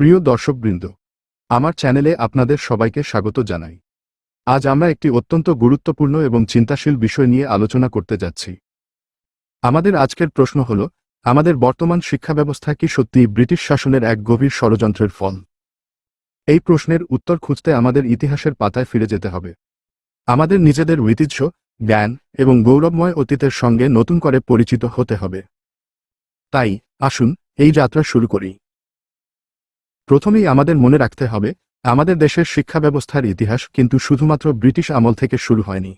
প্রিয় দর্শকবৃন্দ, আমার চ্যানেলে আপনাদের সবাইকে স্বাগত জানাই। আজ আমরা একটি অত্যন্ত গুরুত্বপূর্ণ এবং চিন্তাশীল বিষয় নিয়ে আলোচনা করতে যাচ্ছি। আমাদের আজকের প্রশ্ন হল, আমাদের বর্তমান শিক্ষা ব্যবস্থা কি সত্যিই ব্রিটিশ শাসনের এক গভীর ষড়যন্ত্রের ফল? এই প্রশ্নের উত্তর খুঁজতে আমাদের ইতিহাসের পাতায় ফিরে যেতে হবে। আমাদের নিজেদের ঐতিহ্য, জ্ঞান এবং গৌরবময় অতীতের সঙ্গে নতুন করে পরিচিত হতে হবে। তাই, আসুন এই যাত্রা শুরু করি। প্রথমেই আমাদের মনে রাখতে হবে, আমাদের দেশের শিক্ষা ব্যবস্থার ইতিহাস কিন্তু শুধুমাত্র ব্রিটিশ আমল থেকে শুরু হয়নি।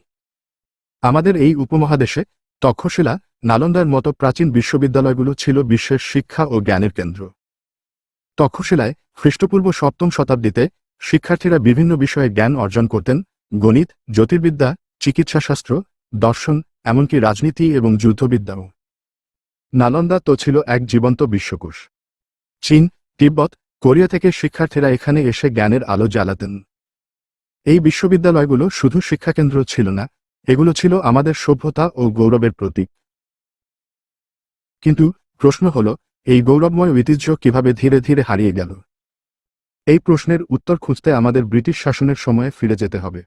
আমাদের এই উপমহাদেশে তক্ষশিলা, নালন্দার মতো প্রাচীন বিশ্ববিদ্যালয়গুলো ছিল বিশ্বের শিক্ষা ও জ্ঞানের কেন্দ্র। তক্ষশিলায় খ্রিস্টপূর্ব সপ্তম শতাব্দীতে শিক্ষার্থীরা বিভিন্ন বিষয়ে জ্ঞান অর্জন করতেন, গণিত, জ্যোতির্বিদ্যা, চিকিৎসাশাস্ত্র, দর্শন, এমনকি রাজনীতি এবং যুদ্ধবিদ্যাও। নালন্দা তো ছিল এক জীবন্ত বিশ্বকোষ। চীন, তিব্বত কোরিয়া থেকে শিক্ষার্থীরা এখানে এসে জ্ঞানের আলো জ্বালাতেন। এই বিশ্ববিদ্যালয়গুলো শুধু শিক্ষাকেন্দ্র ছিল না, এগুলো ছিল আমাদের সভ্যতা ও গৌরবের প্রতীক। কিন্তু প্রশ্ন হল, এই গৌরবময় ঐতিহ্য কীভাবে ধীরে ধীরে হারিয়ে গেল? এই প্রশ্নের উত্তর খুঁজতে আমাদের ব্রিটিশ শাসনের সময়ে ফিরে যেতে হবে।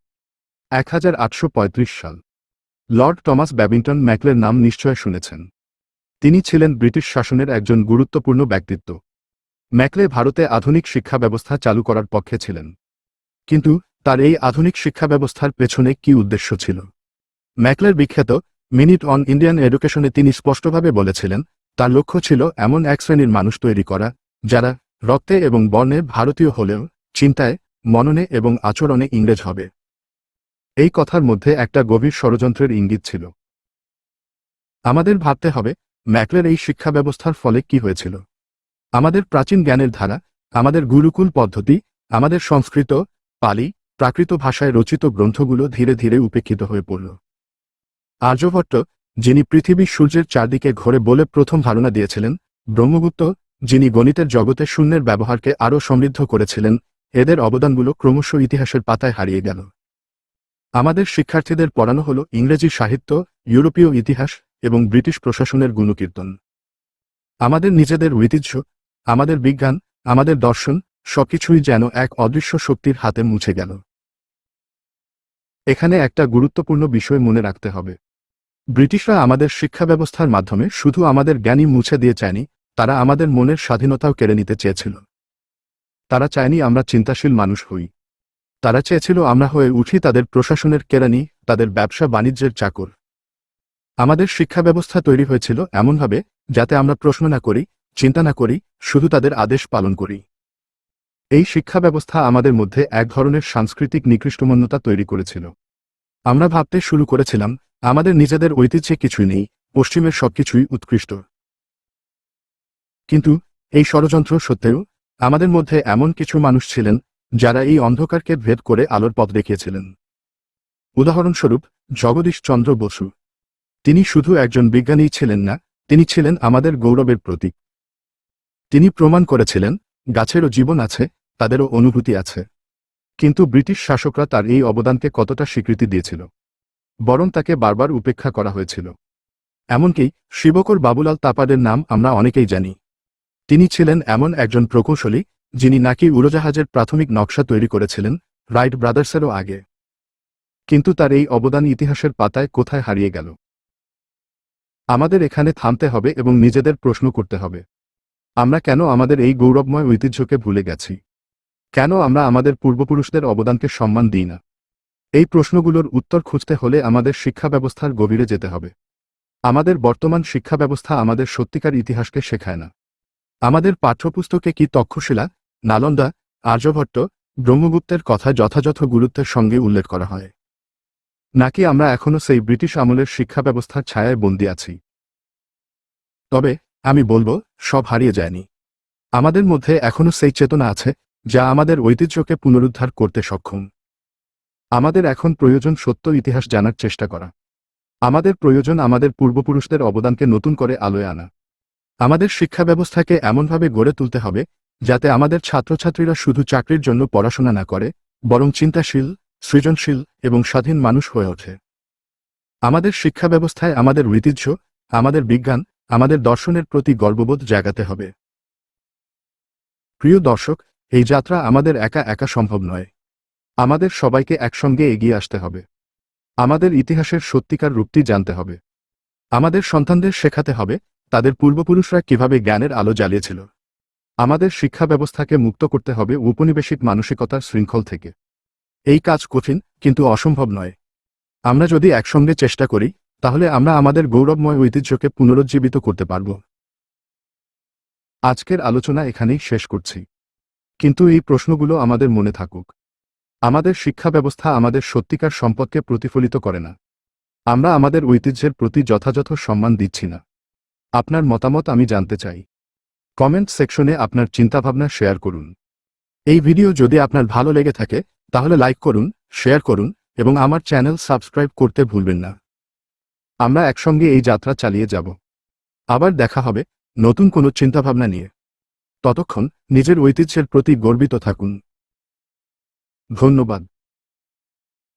এক হাজার আটশো পঁয়ত্রিশ সাল। লর্ড টমাস ব্যাবিংটন ম্যাকলের নাম নিশ্চয় শুনেছেন। তিনি ছিলেন ব্রিটিশ শাসনের একজন গুরুত্বপূর্ণ ব্যক্তিত্ব। ম্যাকলে ভারতে আধুনিক শিক্ষা ব্যবস্থা চালু করার পক্ষে ছিলেন। কিন্তু তার এই আধুনিক শিক্ষা ব্যবস্থার পেছনে কি উদ্দেশ্য ছিল? ম্যাকলের বিখ্যাত মিনিট অন ইন্ডিয়ান এডুকেশনে তিনি স্পষ্টভাবে বলেছিলেন, তার লক্ষ্য ছিল এমন এক শ্রেণির মানুষ তৈরি করা, যারা রক্তে এবং বর্ণে ভারতীয় হলেও চিন্তায়, মননে এবং আচরণে ইংরেজ হবে। এই কথার মধ্যে একটা গভীর ষড়যন্ত্রের ইঙ্গিত ছিল। আমাদের ভাবতে হবে, ম্যাকলের এই শিক্ষা ব্যবস্থার ফলে কি হয়েছিল। আমাদের প্রাচীন জ্ঞানের ধারা, আমাদের গুরুকুল পদ্ধতি, আমাদের সংস্কৃত, পালি, প্রাকৃত ভাষায় রচিত গ্রন্থগুলো ধীরে ধীরে উপেক্ষিত হয়ে পড়ল। আর্যভট্ট, যিনি পৃথিবী সূর্যের চারদিকে ঘোরে বলে প্রথম ধারণা দিয়েছিলেন, ব্রহ্মগুপ্ত, যিনি গণিতের জগতে শূন্যের ব্যবহারকে আরও সমৃদ্ধ করেছিলেন, এদের অবদানগুলো ক্রমশ ইতিহাসের পাতায় হারিয়ে গেল। আমাদের শিক্ষার্থীদের পড়ানো হল ইংরেজি সাহিত্য, ইউরোপীয় ইতিহাস এবং ব্রিটিশ প্রশাসনের গুণকীর্তন। আমাদের নিজেদের ঐতিহ্য আমাদের বিজ্ঞান, আমাদের দর্শন, সবকিছুই যেন এক অদৃশ্য শক্তির হাতে মুছে গেল। এখানে একটা গুরুত্বপূর্ণ বিষয় মনে রাখতে হবে। ব্রিটিশরা আমাদের শিক্ষা ব্যবস্থার মাধ্যমে শুধু আমাদের জ্ঞানই মুছে দিয়ে চায়নি, তারা আমাদের মনের স্বাধীনতাও কেড়ে নিতে চেয়েছিল। তারা চায়নি আমরা চিন্তাশীল মানুষ হই। তারা চেয়েছিল আমরা হয়ে উঠি তাদের প্রশাসনের কেরানি তাদের ব্যবসা বাণিজ্যের চাকর। আমাদের শিক্ষা ব্যবস্থা তৈরি হয়েছিল এমনভাবে, যাতে আমরা প্রশ্ন না করি, চিন্তা না করি শুধু তাদের আদেশ পালন করি। এই শিক্ষা ব্যবস্থা আমাদের মধ্যে এক ধরনের সাংস্কৃতিক নিকৃষ্টমন্যতা তৈরি করেছিল। আমরা ভাবতে শুরু করেছিলাম, আমাদের নিজেদের ঐতিহ্যে কিছুই নেই, পশ্চিমের সবকিছুই উৎকৃষ্ট। কিন্তু, এই ষড়যন্ত্র সত্ত্বেও, আমাদের মধ্যে এমন কিছু মানুষ ছিলেন, যারা এই অন্ধকারকে ভেদ করে আলোর পথ দেখিয়েছিলেন। উদাহরণস্বরূপ, জগদীশ চন্দ্র বসু। তিনি শুধু একজন বিজ্ঞানীই ছিলেন না, তিনি ছিলেন আমাদের গৌরবের প্রতীক। তিনি প্রমাণ করেছিলেন, গাছেরও জীবন আছে, তাদেরও অনুভূতি আছে। কিন্তু ব্রিটিশ শাসকরা তার এই অবদানকে কতটা স্বীকৃতি দিয়েছিল? বরং তাকে বারবার উপেক্ষা করা হয়েছিল। এমনকি শিবকর বাবুলাল তাপাদের নাম আমরা অনেকেই জানি। তিনি ছিলেন এমন একজন প্রকৌশলী, যিনি নাকি উড়োজাহাজের প্রাথমিক নকশা তৈরি করেছিলেন, রাইট ব্রাদার্সেরও আগে। কিন্তু তার এই অবদান ইতিহাসের পাতায় কোথায় হারিয়ে গেল? আমাদের এখানে থামতে হবে এবং নিজেদের প্রশ্ন করতে হবে। আমরা কেন আমাদের এই গৌরবময় ঐতিহ্যকে ভুলে গেছি? কেন আমরা আমাদের পূর্বপুরুষদের অবদানকে সম্মান দিই না? এই প্রশ্নগুলোর উত্তর খুঁজতে হলে আমাদের শিক্ষা ব্যবস্থার গভীরে যেতে হবে। আমাদের বর্তমান শিক্ষা ব্যবস্থা আমাদের সত্যিকার ইতিহাসকে শেখায় না। আমাদের পাঠ্যপুস্তকে কি তক্ষশিলা, নালন্দা, আর্যভট্ট, ব্রহ্মগুপ্তের কথা যথাযথ গুরুত্বের সঙ্গে উল্লেখ করা হয়? নাকি আমরা এখনও সেই ব্রিটিশ আমলের শিক্ষা ব্যবস্থার ছায়ায় বন্দী আছি? তবে আমি বলব, সব হারিয়ে যায়নি। আমাদের মধ্যে এখনও সেই চেতনা আছে, যা আমাদের ঐতিহ্যকে পুনরুদ্ধার করতে সক্ষম। আমাদের এখন প্রয়োজন সত্য ইতিহাস জানার চেষ্টা করা। আমাদের প্রয়োজন আমাদের পূর্বপুরুষদের অবদানকে নতুন করে আলোয় আনা। আমাদের শিক্ষা ব্যবস্থাকে এমনভাবে গড়ে তুলতে হবে, যাতে আমাদের ছাত্রছাত্রীরা শুধু চাকরির জন্য পড়াশোনা না করে, বরং চিন্তাশীল, সৃজনশীল এবং স্বাধীন মানুষ হয়ে ওঠে। আমাদের শিক্ষা ব্যবস্থায় আমাদের ঐতিহ্য, আমাদের বিজ্ঞান আমাদের দর্শনের প্রতি গর্ববোধ জাগাতে হবে। প্রিয় দর্শক, এই যাত্রা আমাদের একা একা সম্ভব নয়। আমাদের সবাইকে একসঙ্গে এগিয়ে আসতে হবে। আমাদের ইতিহাসের সত্যিকার রূপটি জানতে হবে। আমাদের সন্তানদের শেখাতে হবে, তাদের পূর্বপুরুষরা কীভাবে জ্ঞানের আলো জ্বালিয়েছিল। আমাদের শিক্ষা ব্যবস্থাকে মুক্ত করতে হবে উপনিবেশিক মানসিকতার শৃঙ্খল থেকে। এই কাজ কঠিন, কিন্তু অসম্ভব নয়। আমরা যদি একসঙ্গে চেষ্টা করি তাহলে আমরা আমাদের গৌরবময় ঐতিহ্যকে পুনরুজ্জীবিত করতে পারব। আজকের আলোচনা এখানেই শেষ করছি। কিন্তু এই প্রশ্নগুলো আমাদের মনে থাকুক। আমাদের শিক্ষা ব্যবস্থা আমাদের সত্যিকার সম্পদকে প্রতিফলিত করে না। আমরা আমাদের ঐতিহ্যের প্রতি যথাযথ সম্মান দিচ্ছি না। আপনার মতামত আমি জানতে চাই। কমেন্ট সেকশনে আপনার চিন্তাভাবনা শেয়ার করুন। এই ভিডিও যদি আপনার ভালো লেগে থাকে, তাহলে লাইক করুন, শেয়ার করুন, এবং আমার চ্যানেল সাবস্ক্রাইব করতে ভুলবেন না। আমরা একসঙ্গে এই যাত্রা চালিয়ে যাব। আবার দেখা হবে নতুন কোনো চিন্তাভাবনা নিয়ে। ততক্ষণ নিজের ঐতিহ্যের প্রতি গর্বিত থাকুন। ধন্যবাদ।